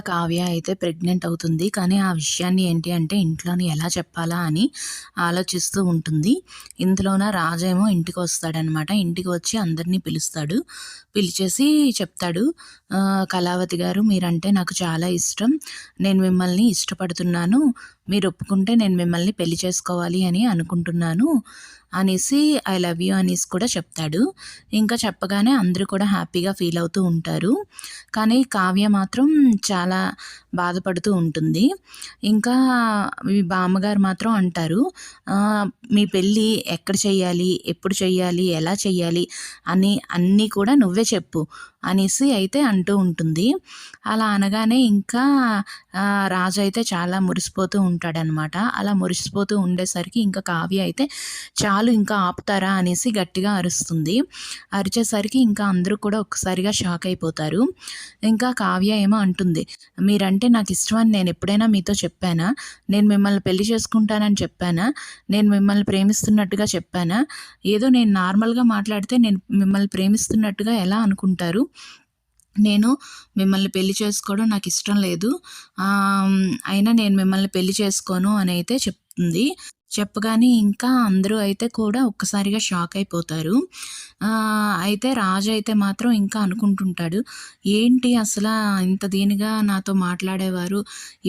కావ్య అయితే ప్రెగ్నెంట్ అవుతుంది. కానీ ఆ విషయాన్ని ఏంటి అంటే ఇంట్లోని ఎలా చెప్పాలా అని ఆలోచిస్తూ ఉంటుంది. ఇందులోన రాజేమో ఇంటికి వస్తాడనమాట. ఇంటికి వచ్చి అందరినీ పిలుస్తాడు. పిలిచేసి చెప్తాడు కళావతి గారు మీరంటే నాకు చాలా ఇష్టం. నేను మిమ్మల్ని ఇష్టపడుతున్నాను. మీరు ఒప్పుకుంటే నేను మిమ్మల్ని పెళ్ళి చేసుకోవాలి అని అనుకుంటున్నాను అనేసి ఐ లవ్ యూ అనేసి కూడా చెప్తాడు. ఇంకా చెప్పగానే అందరూ కూడా హ్యాపీగా ఫీల్ అవుతూ ఉంటారు. కానీ కావ్య మాత్రం చాలా బాధపడుతూ ఉంటుంది. ఇంకా మీ బామ్మగారు మాత్రం అంటారు మీ పెళ్ళి ఎక్కడ చేయాలి ఎప్పుడు చేయాలి ఎలా చేయాలి అని అన్నీ కూడా నువ్వే చెప్పు అనేసి అయితే అంటూ ఉంటుంది. అలా అనగానే ఇంకా రాజు అయితే చాలా మురిసిపోతూ ఉంటాడనమాట. అలా మురిసిపోతూ ఉండేసరికి ఇంకా కావ్య అయితే చాలు ఇంకా ఆపుతారా అనేసి గట్టిగా అరుస్తుంది. అరిచేసరికి ఇంకా అందరూ కూడా ఒక్కసారిగా షాక్ అయిపోతారు. ఇంకా కావ్య ఏమో అంటుంది మీరంటే నాకు ఇష్టం అని నేను ఎప్పుడైనా మీతో చెప్పానా? నేను మిమ్మల్ని పెళ్ళి చేసుకుంటానని చెప్పానా? నేను మిమ్మల్ని ప్రేమిస్తున్నట్టుగా చెప్పానా? ఏదో నేను నార్మల్గా మాట్లాడితే నేను మిమ్మల్ని ప్రేమిస్తున్నట్టుగా ఎలా అనుకుంటారు? నేను మిమ్మల్ని పెళ్ళి చేసుకోవడం నాకు ఇష్టం లేదు. అయినా నేను మిమ్మల్ని పెళ్ళి చేసుకోను అని అయితే చెప్తుంది. చెప్పగానే ఇంకా అందరూ అయితే కూడా ఒక్కసారిగా షాక్ అయిపోతారు. అయితే రాజు అయితే మాత్రం ఇంకా అనుకుంటుంటాడు ఏంటి అసలు ఇంత దీనిగా నాతో మాట్లాడేవారు?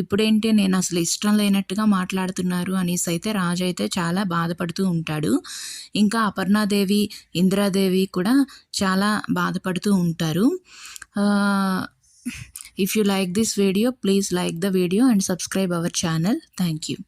ఇప్పుడేంటి నేను అసలు ఇష్టం లేనట్టుగా మాట్లాడుతున్నారు? అనేసి అయితే రాజు అయితే చాలా బాధపడుతూ ఉంటాడు. ఇంకా అపర్ణాదేవి ఇందిరాదేవి కూడా చాలా బాధపడుతూ ఉంటారు. If you like this video please like the video and subscribe our channel thank you